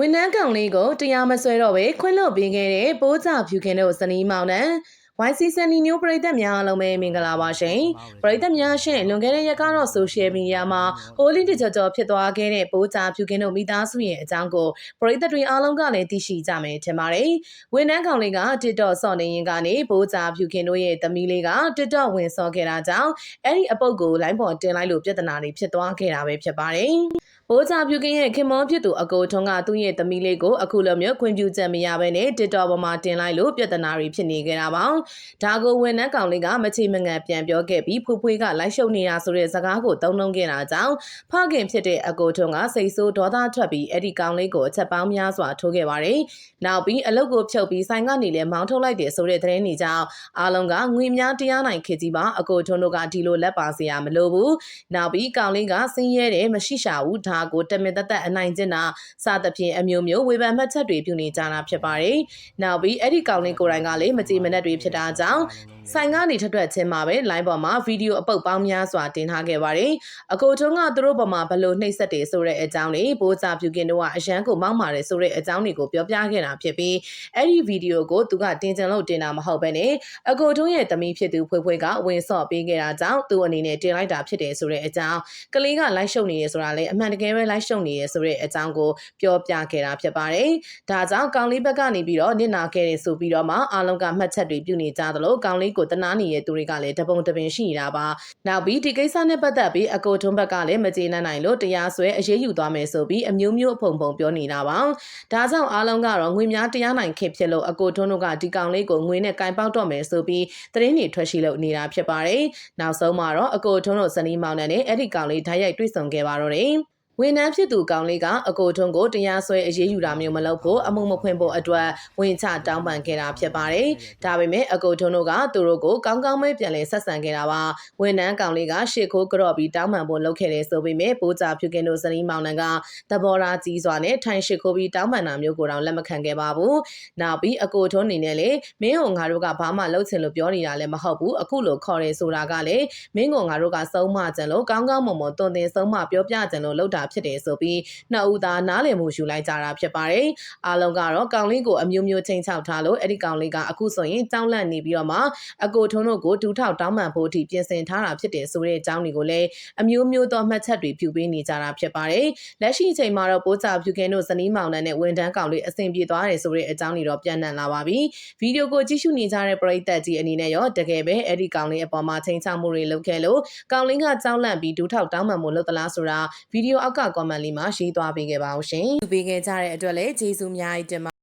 ဝန်ထမ်းကောင်လေးကိုတရားမစွဲတော့ဘဲခွင့်လွှတ်ပေးခဲ့တဲ့ပိုးကြဖြူခင်တို့ဇနီးမောင်နှံ YC စန်နီညိုပရိသတ်များအားလုံးပဲမင်္ဂလာပါရှင်ပရိသတ်များရှင်လွန်ခဲ့တဲ့ရက်ကတော့ဆိုရှယ်မီဒီယာမှာဟိုလီတကြော်ကြော်ဖြစ်သွားခဲ့တဲ့ပိုးကြဖြူခင်တို့မိသားစုရဲ့အကြောင်းကိုပရိသတ်တွေအားလုံးကလည်းသိရှိကြမယ်ထင်ပါတယ်ဝန်ထမ်းကောင်လေးက TikTok ဆော့နေရင်ကနေပိုးကြဖြူခင်တို့ရဲ့သမီးလေးက TikTok ဝင်ဆော့ခဲ့တာကြောင့်အဲ့ဒီအပုတ်ကိုလိုင်းပေါ်တင်လိုက်လို့ပြဿနာတွေဖြစ်သွားခဲ့တာပဲဖြစ်ပါတယ် ဘိုးချပြူကင်းရဲ့ခင်မောဖြစ်သူအကိုထွန်းကသူ့ရဲ့သမီးလေးကိုအခုလိုမျိုးခွင့်ပြုချက်မရဘဲနဲ့ TikTok ပေါ်မှာတင်လိုက်လို့ပြဿနာတွေဖြစ်နေကြတာပါ။ဒါကိုဝန်နှန်းကောင်လေးကမချေမငံပြန်ပြောခဲ့ပြီးဖွဖွေးကလိုက်ရှုပ်နေတာဆိုတဲ့စကားကိုသုံးလုံးခဲ့တာကြောင့်ဖခင်ဖြစ်တဲ့အကိုထွန်းကစိတ်ဆိုးဒေါသထွက်ပြီးအဲ့ဒီကောင်လေးကိုအချက်ပေါင်းများစွာထိုးခဲ့ပါတယ်။နောက်ပြီးအလုတ်ကိုဖြုတ်ပြီးဆိုင်ကနေလည်းမောင်းထုတ်လိုက်တယ်ဆိုတဲ့သတင်းတွေကြောင့်အားလုံးကငွေများတရားနိုင်ခေကြီးပါအကိုထွန်းတို့ကဒီလိုလက်ပါစရာမလိုဘူး။နောက်ပြီးကောင်လေးကဆင်းရဲတယ်မရှိရှာဘူးဒါကိုတမင်သက်သက်အနိုင်ကျင့်တာစသဖြင့်အမျိုးမျိုးဝေဖန်မှတ်ချက်တွေပြုနေကြတာဖြစ်ပါတယ်။နောက်ပြီးအဲ့ဒီကောင်လေးကိုယ်တိုင်ကလည်းမကြည်မနက်တွေဖြစ်တာကြောင့်ဆိုင်ကနေထွက်ထွက်ချင်းမှာပဲ line ပေါ်မှာဗီဒီယိုအပုတ်ပေါင်းများစွာတင်ထားခဲ့ပါတယ်။အကိုထုံးကသူတို့ပေါ်မှာဘလို့နှိပ်စက်တယ်ဆိုတဲ့အကြောင်းလေးဘိုးစာပြူကင်တို့ကအရန်ကိုမောက်မာတယ်ဆိုတဲ့အကြောင်းတွေကိုပြောပြခဲ့တာဖြစ်ပြီးအဲ့ဒီဗီဒီယိုကိုသူကတင်ကြံလို့တင်တာမဟုတ်ဘဲနဲ့အကိုထုံးရဲ့သမီးဖြစ်သူဖွေးဖွေးကဝင်ဆော့ပေးခဲ့တာကြောင့်သူ့အနေနဲ့တင်လိုက်တာဖြစ်တယ်ဆိုတဲ့အကြောင်းကလေးကလိုက်ရှုပ်နေရဆိုတာလေအမှန်တကယ်ပဲလိုက်ရှုပ်နေရဆိုတဲ့အကြောင်းကိုပြောပြခဲ့တာဖြစ်ပါတယ်။ဒါကြောင့်ကောင်လေးဘက်ကနေပြီးတော့နစ်နာခဲ့တယ်ဆိုပြီးတော့မှအားလုံးကမှတ်ချက်တွေပြုနေကြသလိုကောင်လေးကိုတနာနေတဲ့သူတွေကလည်းတပုံတပင်ရှိနေတာပါ။နောက်ပြီးဒီကိစ္စနဲ့ပတ်သက်ပြီးအကိုထွန်းဘက်ကလည်းမကျေနပ်နိုင်လို့တရားစွဲအရေးယူသွားမယ်ဆိုပြီးအမျိုးမျိုးအဖုံဖုံပြောနေတာပါ။ဒါကြောင့်အားလုံးကတော့ငွေများတရားနိုင်ခင်ဖြစ်လို့အကိုထွန်းတို့ကဒီကောင်လေးကိုငွေနဲ့ကင်ပေါက်တော့မယ်ဆိုပြီးသတင်းတွေထွက်ရှိလို့နေတာဖြစ်ပါတယ်။နောက်ဆုံးမှာတော့အကိုထွန်းတို့ဇနီးမောင်နှံနဲ့အဲ့ဒီကောင်လေးဓာတ်ရိုက်တွေ့ဆုံခဲ့ပါတော့တယ်။ ဝန်ထမ်းဖြစ်သူကောင်လေးကအကိုထုံးကိုတရားစွဲအရေးယူတာမျိုးမလုပ်ဖို့အမှုမဖွင့်ဖို့အတွက်ဝင်ချတောင်းပန်ခဲ့တာဖြစ်ပါတယ်။ဒါပေမဲ့အကိုထုံးတို့ကသူတို့ကိုကောင်းကောင်းပဲပြန်လည်ဆက်ဆံခဲ့တာပါ။ဝန်ထမ်းကောင်လေးကရှေ့ခိုးကြော့ပြီးတောင်းပန်ဖို့လုပ်ခဲ့တယ်ဆိုပေမဲ့ပိုးကြဖြူကင်တို့ဇနီးမောင်နှံကသဘောထားကြီးစွာနဲ့ထိုင်ရှေ့ခိုးပြီးတောင်းပန်တာမျိုးကိုတော့လက်မခံခဲ့ပါဘူး။နောက်ပြီးအကိုထုံးအနေနဲ့လေမင်းတို့ငါတို့ကဘာမှလုပ်ချင်လို့ပြောနေတာလည်းမဟုတ်ဘူး။အခုလိုခေါ်ရဲဆိုတာကလေမင်းကငါတို့ကစုံမကြံလို့ကောင်းကောင်းမွန်မွန်တွင်တင်စုံမပြောပြကြံလို့လုပ်တာဖြစ်တယ်ဆိုပြီးနှစ်ဦးသားနားလည်မှုယူလိုက်ကြတာဖြစ်ပါတယ်။အားလုံးကတော့ကောင်လေးကိုအမျိုးမျိုးချိန်ချောက်ထားလို့အဲ့ဒီကောင်လေးကအခုဆိုရင်ကြောင်းလန့်နေပြီးတော့မှအကိုထုံးတို့ကိုဒူးထောက်တောင်းပန်ဖို့အထိပြင်ဆင်ထားတာဖြစ်တယ်ဆိုတဲ့အကြောင်းတွေကိုလည်းအမျိုးမျိုးသောမှတ်ချက်တွေပြုပေးနေကြတာဖြစ်ပါတယ်။လက်ရှိအချိန်မှာတော့ပိုးချဖြူခင်းတို့ဇနီးမောင်နှံနဲ့ဝန်တန်းကောင်လေးအဆင်ပြေသွားတယ်ဆိုတဲ့အကြောင်းတွေတော့ပြန်နှံလာပါပြီ။ဗီဒီယိုကိုကြည့်ရှုနေကြတဲ့ပရိသတ်ကြီးအနေနဲ့ရောတကယ်ပဲအဲ့ဒီကောင်လေးအပေါ်မှာချိန်ချမှုတွေလုပ်ခဲ့လို့ကောင်လေးကကြောင်းလန့်ပြီးဒူးထောက်တောင်းပန်မှုလုပ်သလားဆိုတာဗီဒီယိုအောက်က comment လေးမှာရေးသွားပေးခဲ့ပါအောင်ရှင်။ပေးခဲ့ကြတဲ့အတွက်လည်းကျေးဇူးအများကြီးတင်ပါ